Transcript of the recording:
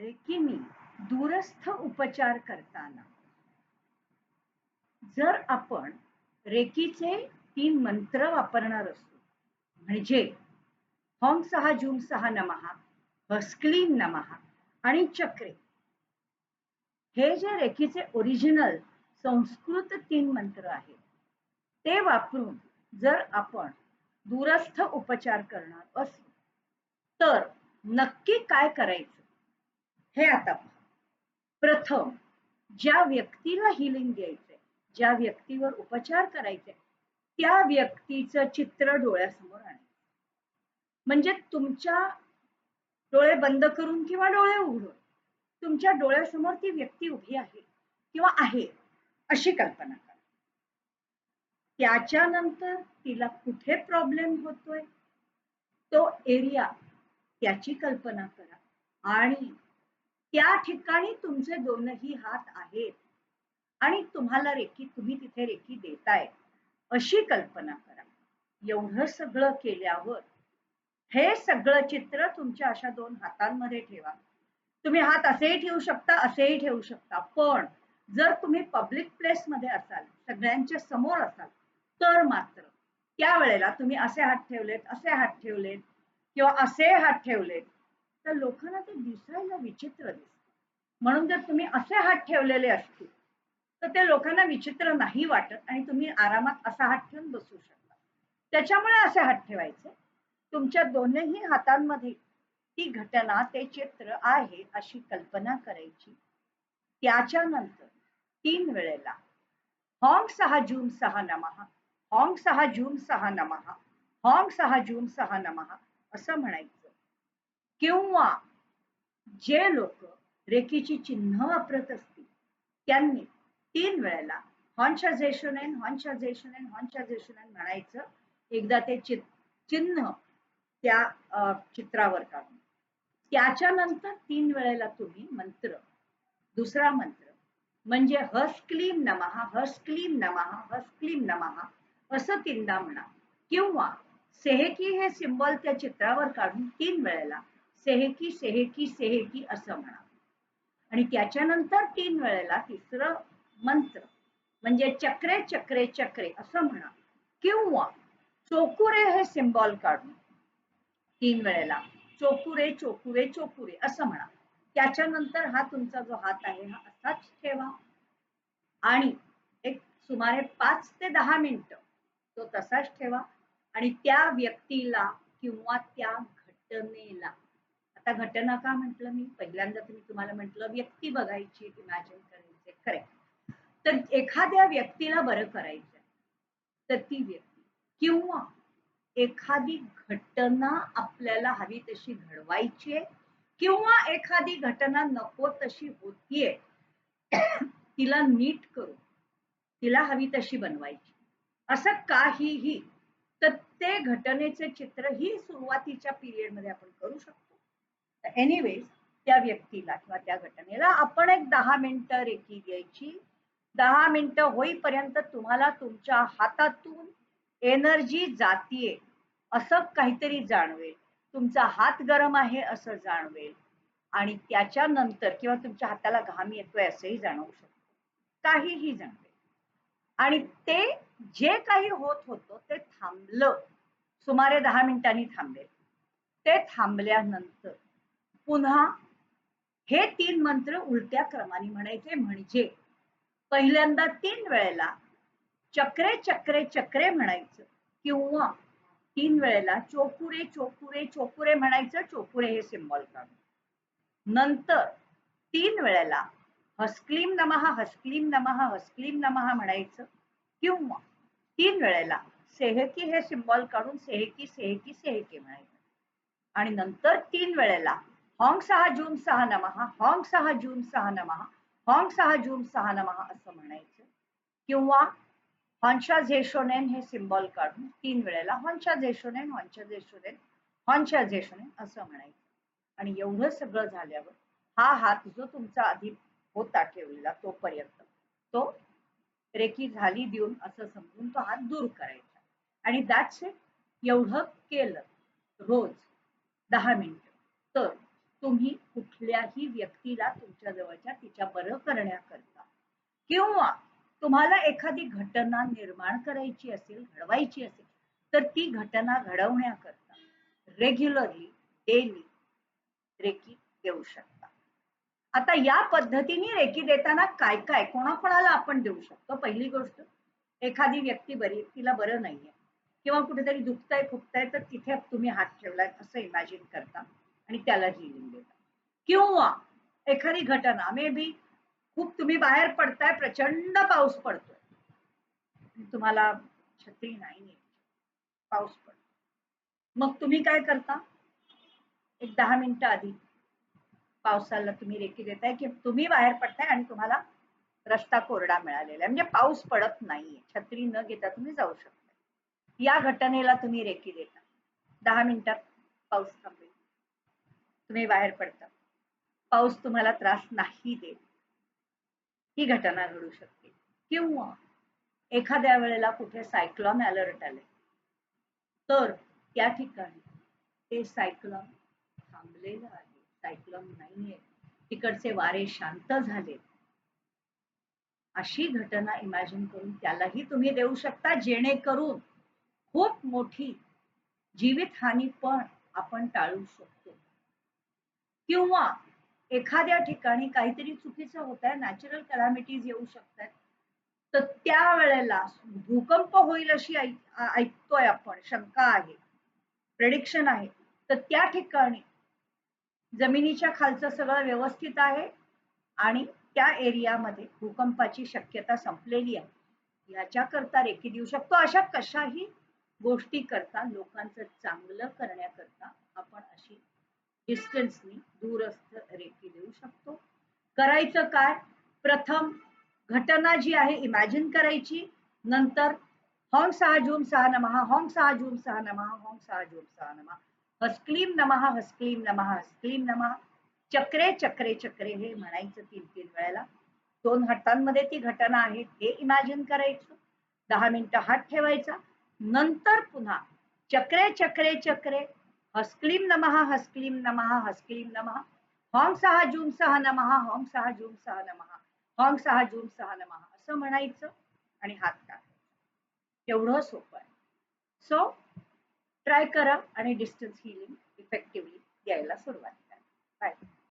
रेकिनी दूरस्थ उपचार करताना. जर आपण रेकीचे तीन मंत्र वापरणार असतो म्हणजे हॉम सहा जूम सहा नमहा हस्क्लीन नमहा आणि चक्रे हे जे रेखीचे ओरिजिनल संस्कृत तीन मंत्र आहेत ते वापरून जर आपण दूरस्थ उपचार करणार असू तर नक्की काय करायचं? हे आता प्रथम ज्या व्यक्तीला हिलिंग द्यायचंय ज्या व्यक्तीवर उपचार करायचे त्या व्यक्तीचं चित्र डोळ्यासमोर आणायचं. म्हणजे तुमच्या डोळे बंद करून किंवा डोळे उघडून तुमच्या डोळ्यासमोर ती व्यक्ती उभी आहे किंवा आहे अशी कल्पना करा. त्याच्यानंतर तिला कुठे प्रॉब्लेम होतोय तो एरिया त्याची कल्पना करा. आणि त्या ठिकाणी तुमचे दोनही हात आहेत. आणि तुम्हाला रेखी तुम्ही तिथे रेखी देताय. अशी कल्पना करा. एवढं सगळं केल्यावर हे सगळं चित्र तुमच्या अशा दोन हातांमध्ये ठेवा. तुम्ही हात असेही ठेवू शकता असेही ठेवू शकता. पण जर तुम्ही पब्लिक प्लेस मध्ये असाल सगळ्यांच्या समोर असाल तर मात्र त्यावेळेला तुम्ही असे हात ठेवलेत असे हात ठेवलेत किंवा असे हात ठेवलेत तर लोकांना ते दिसायला विचित्र दिसत. म्हणून जर तुम्ही असे हात ठेवलेले असतील तर ते लोकांना विचित्र नाही वाटत आणि तुम्ही आरामात असा हात ठेवून बसू शकता. त्याच्यामुळे असे हात ठेवायचे. तुमच्या दोन्ही हातांमध्ये ती घटना ते चित्र आहे अशी कल्पना करायची. त्याच्यानंतर तीन वेळेला हॉंग सहा जून सहा नमहा हॉंग सहा जून सहा नमहा हॉंग सहा जून सहा नमहा असं म्हणायचं. किंवा जे लोक रेकीची चिन्ह वापरत असतील त्यांनी तीन वेळेला हॉंच्या झेशुनेन हॉंच्या झेशुनेन हॉंच्या झेशुनेन म्हणायचं. एकदा ते चिन्ह त्या चित्रावर काढून. त्याच्यानंतर तीन वेळेला तुम्ही मंत्र दुसरा मंत्र म्हणजे हस्क्लीम नमहा हस्क्लीम नमहा हस्क्लीम नमहा असं तीनदा म्हणा. किंवा सेहेकी हे सिम्बॉल त्या चित्रावर काढून तीन वेळेला सेहेकी सेहेकी सेहेकी असं म्हणा. आणि त्याच्यानंतर तीन वेळेला तिसरं मंत्र म्हणजे चक्रे चक्रे चक्रे असं म्हणा. किंवा चोकुरे हे सिम्बॉल काढून तीन वेळेला चोकुरे चोकुरे चोकुरे असं म्हणा. त्याच्यानंतर हा तुमचा जो हात आहे हा असाच ठेवा. आणि एक सुमारे पाच ते दहा मिनिटं तो तसाच ठेवा. आणि त्या व्यक्तीला किंवा त्या घटनेला आता घटना का म्हटलं मी? पहिल्यांदा तुम्ही तुम्हाला म्हटलं व्यक्ती बघायची इमॅजिन करायचे खरे तर एखाद्या व्यक्तीला बरं करायचं तर ती व्यक्ती किंवा एखादी घटना आपल्याला हवी तशी घडवायची आहे किंवा एखादी घटना नको तशी होतीये तिला नीट करू तिला हवी तशी बनवायची. असं काहीही तर ते घटनेचे चित्र ही सुरुवातीच्या पिरियडमध्ये आपण करू शकतो. एनिवेज त्या व्यक्तीला किंवा त्या घटनेला आपण एक दहा मिनिटं रेखी द्यायची दहा मिनिटं होईपर्यंत तुम्हाला तुमच्या हातातून एनर्जी जातीये असं काहीतरी जाणवेल. तुमचा हात गरम आहे असं जाणवेल. आणि त्याच्यानंतर किंवा तुमच्या हाताला घाम येतोय असंही जाणवू शकतो. काहीही जाणवेल. आणि ते जे काही होत होतं ते थांबलं. सुमारे दहा मिनिटांनी थांबेल. ते थांबल्यानंतर पुन्हा हे तीन मंत्र उलट्या क्रमाने म्हणायचे. म्हणजे पहिल्यांदा तीन वेळेला चक्रे चक्रे चक्रे म्हणायचं. किंवा तीन वेळेला चोकुरे चोकुरे चोपुरे म्हणायचं. चोपुरे हे सिम्बॉल काढून. नंतर तीन वेळेला हस्क्लीम नमहा हस्क्लीम नमहा हस्क्लीम नमहा म्हणायचं. किंवा तीन वेळेला सेहकी हे सिम्बॉल काढून सेहकी सेहकी सेहकी म्हणायचं. आणि नंतर तीन वेळेला हॉंग सहा जून सहा नमहा हॉंग सहा जून सहा नमहा हॉंग सहा जून सहा नमहा असं म्हणायचं. किंवा हॉन्शा झेशोनेन हे सिम्बॉल काढून तीन वेळेला हॉन्शा झेशोनेन हॉन्शा झेशोनेन हॉन्शा झेशोनेन असं म्हणायचं. आणि एवढं सगळं झाल्यावर हा हात जो तुमचा आधी होता ठेवलेला तोपर्यंत तो रेकी झाली देऊन असं समजून तो हात दूर करायचा. आणि दॅट्स इट एवढं केलं रोज दहा मिनिट. तर तुम्ही कुठल्याही व्यक्तीला तुमच्या जवळच्या तिच्या बरं करण्याकरता किंवा तुम्हाला एखादी घटना निर्माण करायची असेल घडवायची असेल तर ती घटना घडवण्याकरता रेग्युलरली डेली रेकी देऊ शकता. आता या पद्धतीने रेकी देताना काय काय कोणाकोणाला आपण देऊ शकतो? पहिली गोष्ट एखादी व्यक्ती बरी तिला बरं नाहीये किंवा कुठेतरी दुखतंय फुकताय तर तिथे तुम्ही हात ठेवलाय असं इमॅजिन करता. आणि त्याला जीवन देता किंवा एखादी घटना मे बी खूप तुम्ही बाहेर पडताय प्रचंड पाऊस पडतोय. तुम्हाला छत्री नाही पाऊस पडतो. मग तुम्ही काय करता? एक दहा मिनिटं आधी पावसाला तुम्ही रेकी देताय की तुम्ही बाहेर पडताय आणि तुम्हाला रस्ता कोरडा मिळालेला आहे. म्हणजे पाऊस पडत नाहीये. छत्री न घेता तुम्ही जाऊ शकता या घटनेला तुम्ही रेकी देता. दहा मिनिटात पाऊस थांबला. तुम्ही बाहेर पडता पाऊस तुम्हाला त्रास नाही देत. ही घटना घडू शकते. किंवा एखाद्या वेळेला कुठे सायक्लॉन अलर्ट आले. तर त्या ठिकाणी ते सायक्लॉन थांबलेलं आहे. सायक्लॉन नाहीये. तिकडचे वारे शांत झाले. अशी घटना इमॅजिन करून त्यालाही तुम्ही देऊ शकता. जेणेकरून खूप मोठी जीवितहानी पण आपण टाळू शकतो किंवा एखाद्या ठिकाणी काहीतरी चुकीचं होत आहे नॅचरल कॅलॅमिटीज येऊ शकतात तर त्या वेळेला भूकंप होईल अशी ऐकतोय आपण शंका आहे प्रेडिक्शन आहे. तर त्या ठिकाणी जमिनीच्या खालचं सगळं व्यवस्थित आहे आणि त्या एरियामध्ये भूकंपाची शक्यता संपलेली आहे. याच्याकरता रेखी देऊ शकतो. अशा कशाही गोष्टी करता लोकांचं चांगलं करण्याकरता आपण अशी डिस्टन्सनी दूरस्थ रेखी देऊ शकतो. करायचं काय? प्रथम घटना जी आहे इमॅजिन करायची. नंतर हॉंग सहा जूम सहा नमहा हॉंग सहा जूम सहा नमहा हॉम सहा जूम सहा नमहा. हस्क्लीम नमहा हस्क्लीम नमहा हस्क्लीम नमहा. चक्रे चक्रे चक्रे हे म्हणायचं तीन तीन वेळेला. दोन हातांमध्ये ती घटना आहे हे इमॅजिन करायचं. दहा मिनिटं हात ठेवायचा. नंतर पुन्हा चक्रे चक्रे चक्रे हस्क्लीम नमहा हस्क्लीम नमहा हस्क्लीम नमहा हॉंग सहा जूम सहा नमहा हॉंग सहा जूम सहा नमहा हॉंग सहा जूम सहा नमहा असं म्हणायचं आणि हात टाकायचं एवढं सोपं आहे. सो ट्राय करा आणि डिस्टन्स हिलिंग इफेक्टिव्हली द्यायला सुरुवात करा. बाय